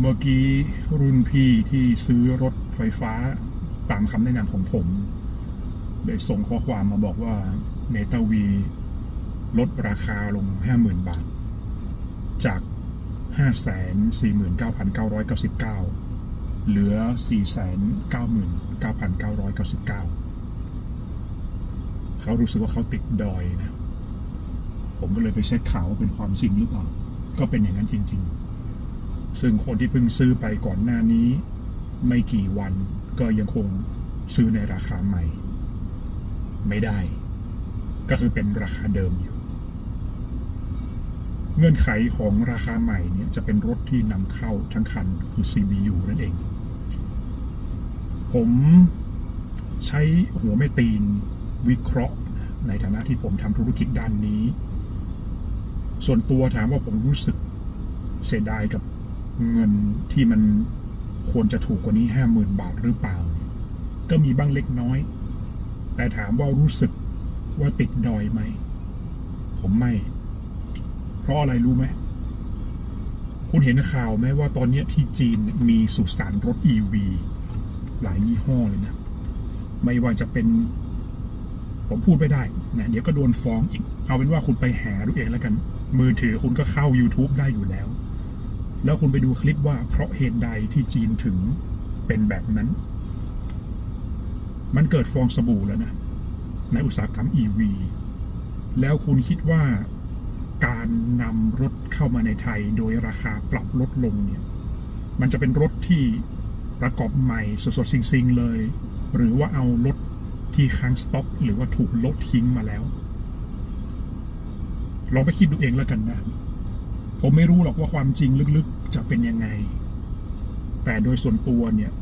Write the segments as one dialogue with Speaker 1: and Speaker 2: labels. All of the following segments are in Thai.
Speaker 1: เมื่อกี้รุ่นพี่ที่ซื้อรถไฟฟ้าตามคำแนะนำของผมได้ส่งข้อความมาบอกว่าเนตาวีลดราคาลง 50,000 บาท จาก 549,999 เหลือ 499,999 เขารู้สึกว่าเขาติดดอยนะ ผมก็เลยไปเช็คข่าวว่าเป็นความจริงหรือเปล่า ก็เป็นอย่างนั้นจริง ๆ ซึ่งคนที่เพิ่งซื้อไปก่อนหน้านี้ ไม่กี่วันก็ยังคงซื้อในราคาใหม่ ไม่ได้ ก็คือเป็นราคาเดิมอยู่ เงื่อนไขของราคาใหม่เนี่ยจะเป็นรถที่นำเข้าทั้งคันคือ CBU นั่นเอง ผมใช้หัวไม่ตีนวิเคราะห์ในฐานะที่ผมทำธุรกิจด้านนี้ ส่วนตัวถามว่าผมรู้สึกเสียดายกับ เงินที่มันควรจะถูกกว่านี้ห้าหมื่นบาทหรือเปล่า ก็มีบ้างเล็กน้อย แต่ถามว่ารู้สึกว่าติดดอยไหม ผมไม่ เพราะอะไรรู้ไหม คุณเห็นข่าวไหมว่าตอนนี้ที่จีนมีสุสานรถ EV หลายยี่ห้อเลยนะ ไม่ว่าจะเป็น ผมพูดไม่ได้นะเดี๋ยวก็โดนฟ้องอีก เอาเป็นว่าคุณไปหาดูเองแล้วกัน มือถือคุณก็เข้า YouTube ได้อยู่แล้ว แล้วคุณไปดูคลิปว่าเพราะเหตุใดที่จีนถึงเป็นแบบนั้น มันเกิดฟองสบู่แล้วนะ ในอุตสาหกรรม EV แล้วคุณคิดว่าการนำรถเข้ามาในไทยโดยราคาปรับลดลงเนี่ย มันจะเป็นรถที่ประกอบใหม่สดๆซิงๆเลย หรือว่าเอารถที่ค้างสต็อก หรือว่าถูกลดทิ้งมาแล้ว ลองไปคิดดูเองแล้วกันนะ ผมไม่รู้หรอกว่าความจริงลึกๆจะเป็นยังไง แต่โดยส่วนตัวเนี่ย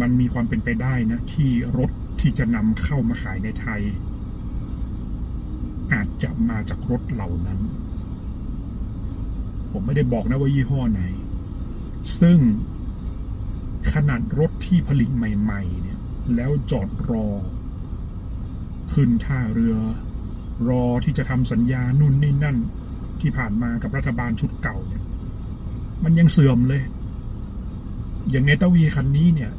Speaker 1: มันมีความเป็นไปได้นะ ที่รถที่จะนำเข้ามาขายในไทย อาจจะมาจากรถเหล่านั้น ผมไม่ได้บอกนะว่ายี่ห้อไหน ซึ่งขนาดรถที่ผลิตใหม่ ๆ เนี่ย แล้วจอดรอ ขึ้นท่าเรือ รอที่จะทำสัญญานู่นนี่นั่น ที่ผ่านมากับรัฐบาลชุดเก่าเนี่ย มันยังเสื่อมเลย อย่างเนตวีคันนี้เนี่ย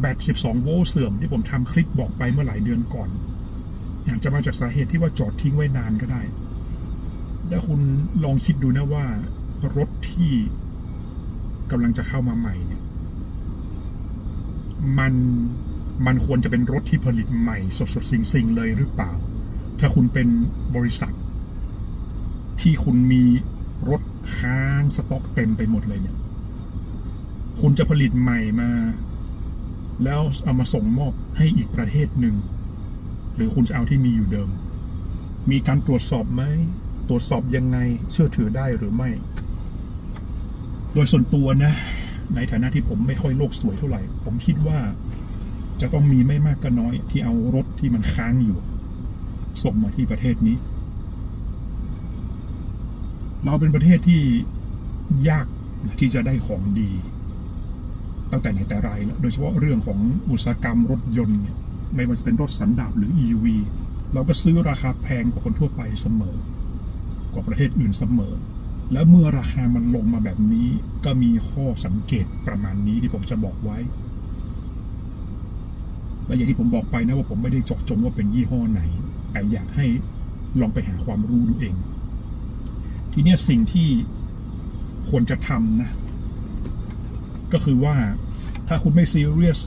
Speaker 1: แบต 12 โวลต์เสื่อมที่ผมทำคลิปบอกไปเมื่อหลายเดือนก่อนอาจจะมาจากสาเหตุที่ว่าจอดทิ้งไว้นานก็ได้ แล้วคุณลองคิดดูนะว่ารถที่กำลังจะเข้ามาใหม่เนี่ย มันมันควรจะเป็นรถที่ผลิตใหม่ สดสดๆสิงๆ เลยหรือเปล่า ถ้าคุณเป็นบริษัท ที่คุณมีรถค้างสต็อกเต็มไปหมดเลยเนี่ย คุณจะผลิตใหม่มา แล้วเอามาส่งมอบให้อีกประเทศหนึ่ง หรือคุณจะเอาที่มีอยู่เดิม มีการตรวจสอบไหม ตรวจสอบยังไงเชื่อถือได้หรือไม่ โดยส่วนตัวนะ ในฐานะที่ผมไม่ค่อยโลกสวยเท่าไหร่ ผมคิดว่าจะต้องมีไม่มากก็น้อยที่เอารถที่มันค้างอยู่ ส่งมาที่ประเทศนี้ เราเป็นประเทศที่ยากที่จะได้ของดี ตั้งแต่ไหนแต่ไรแล้วโดยเฉพาะเรื่องของอุตสาหกรรมรถยนต์เนี่ยไม่ว่าจะเป็นรถสันดาปหรือ EV เราก็ซื้อราคาแพงกว่าคนทั่วไปเสมอ กว่าประเทศอื่นเสมอ แล้วเมื่อราคามันลงมาแบบนี้ ก็มีข้อสังเกตประมาณนี้ที่ผมจะบอกไว้และอย่างที่ผมบอกไปนะว่าผมไม่ได้เจาะจงว่าเป็นยี่ห้อไหน แต่อยากให้ลองไปหาความรู้ดูเอง ทีนี้สิ่งที่ควรจะทำนะ ก็คือว่าถ้าคุณไม่ซีเรียส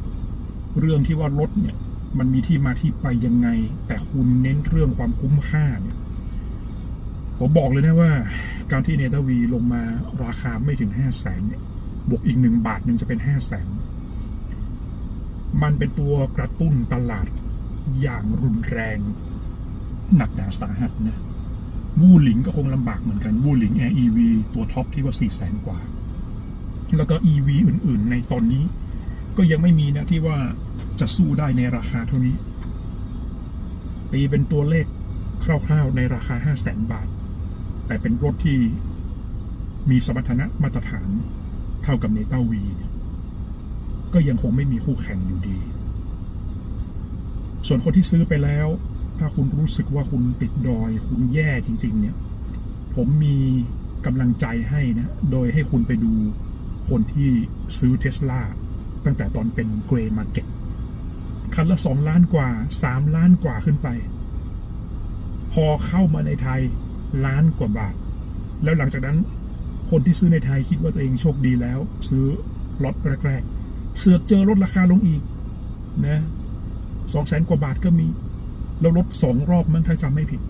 Speaker 1: เรื่องที่ว่ารถเนี่ย มันมีที่มาที่ไปยังไง แต่คุณเน้นเรื่องความคุ้มค่าเนี่ย ผมบอกเลยนะว่า การที่เนตวีลงมาราคาไม่ถึงห้าแสนเนี่ย บวกอีกหนึ่งบาทหนึ่งจะเป็นห้าแสนมันเป็นตัวกระตุ้นตลาดอย่างรุนแรง หนักหนาสาหัสนะ วูหลิงก็คงลำบากเหมือนกันวูหลิง Air EV ตัวท็อปที่ว่า4 0 0แสนกว่า แล้วก็ EV อื่นๆ ในตอนนี้ ก็ยังไม่มีนะที่ว่าจะสู้ได้ในราคาเท่านี้ ตีเป็นตัวเลขคร่าวๆในราคา 5 0 0แสนบาท แต่เป็นรถที่มีสมรรถนะมาตรฐานเท่ากับเนต้าวีก็ยังคงไม่มีคู่แข่งอยู่ดี ส่วนคนที่ซื้อไปแล้ว ถ้าคุณรู้สึกว่าคุณติดดอย คุณแย่จริง ๆ เนี่ย ผมมีกำลังใจให้นะ โดยให้คุณไปดูคนที่ซื้อเทสลาตั้งแต่ตอนเป็นเกรย์มาร์เก็ตคันละสองล้านกว่าสามล้านกว่าขึ้นไป พอเข้ามาในไทยล้านกว่าบาท แล้วหลังจากนั้นคนที่ซื้อในไทยคิดว่าตัวเองโชคดีแล้ว ซื้อล็อตแรกๆเสือกเจอลดราคาลงอีกนะสองแสนกว่าบาทก็มี แล้วลดสองรอบมั้งถ้าจำไม่ผิด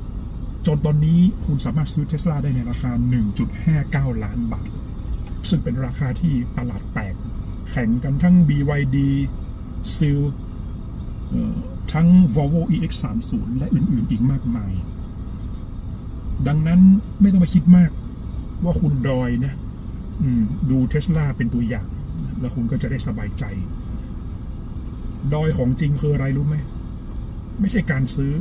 Speaker 1: จนตอนนี้คุณสามารถซื้อเทสลาได้ในราคา 1.59 ล้านบาท ซึ่งเป็นราคาที่ตลาดแตก แข่งกันทั้ง BYD s i l ทั้ง Volvo EX30 และอื่นๆ อีกมากมาย ดังนั้นไม่ต้องมาคิดมากว่าคุณดอยนะดูเทสลาเป็นตัวอย่าง แล้วคุณก็จะได้สบายใจ ดอยของจริงคืออะไรรู้ไหม ไม่ใช่การซื้อ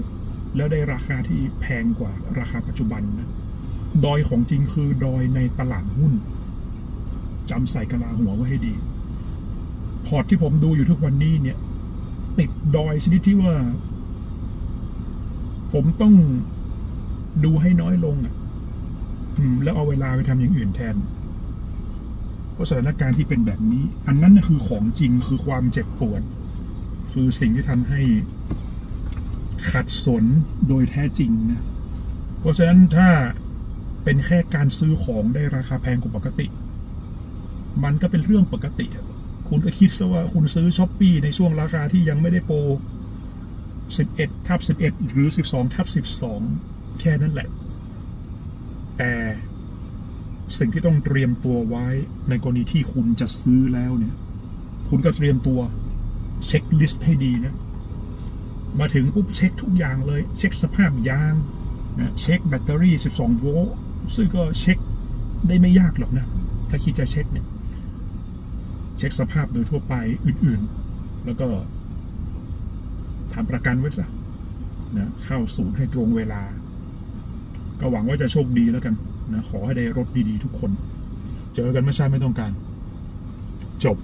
Speaker 1: แล้วได้ราคาที่แพงกว่าราคาปัจจุบันนะดอยของจริงคือดอยในตลาดหุ้นจำใส่กระลาหัวไว้ให้ดี พอร์ตที่ผมดูอยู่ทุกวันนี้เนี่ย ติดดอยชนิดที่ว่า ผมต้องดูให้น้อยลงอะอืมแล้วเอาเวลาไปทำอย่างอื่นแทน เพราะสถานการณ์ที่เป็นแบบนี้ อันนั้นนะคือของจริงคือความเจ็บปวด คือสิ่งที่ทำให้ ขัดสนโดยแท้จริงนะ เพราะฉะนั้นถ้าเป็นแค่การซื้อของได้ราคาแพงกว่าปกติ มันก็เป็นเรื่องปกติ คุณก็คิดซะว่าคุณซื้อช้อปปีในช่วงราคาที่ยังไม่ได้โปร 11ทับ11 หรือ 12ทับ12 แค่นั้นแหละ แต่สิ่งที่ต้องเตรียมตัวไว้ในกรณีที่คุณจะซื้อแล้วเนี่ย คุณก็เตรียมตัวเช็คลิสต์ให้ดีนะ มาถึงปุ๊บเช็คทุกอย่างเลย เช็คสภาพยางนะเช็คแบตเตอรี่ 12 โวลต์ซึ่งก็เช็คได้ไม่ยากหรอกนะ ถ้าคิดจะเช็คเนี่ย เช็คสภาพโดยทั่วไปอื่นๆ แล้วก็ทำประกันไว้ซะนะเข้าศูนย์ให้ตรงเวลา ก็หวังว่าจะโชคดีแล้วกันนะขอให้ได้รถดีๆ ทุกคน เจอกันไม่ใช่ไม่ต้องการ จบ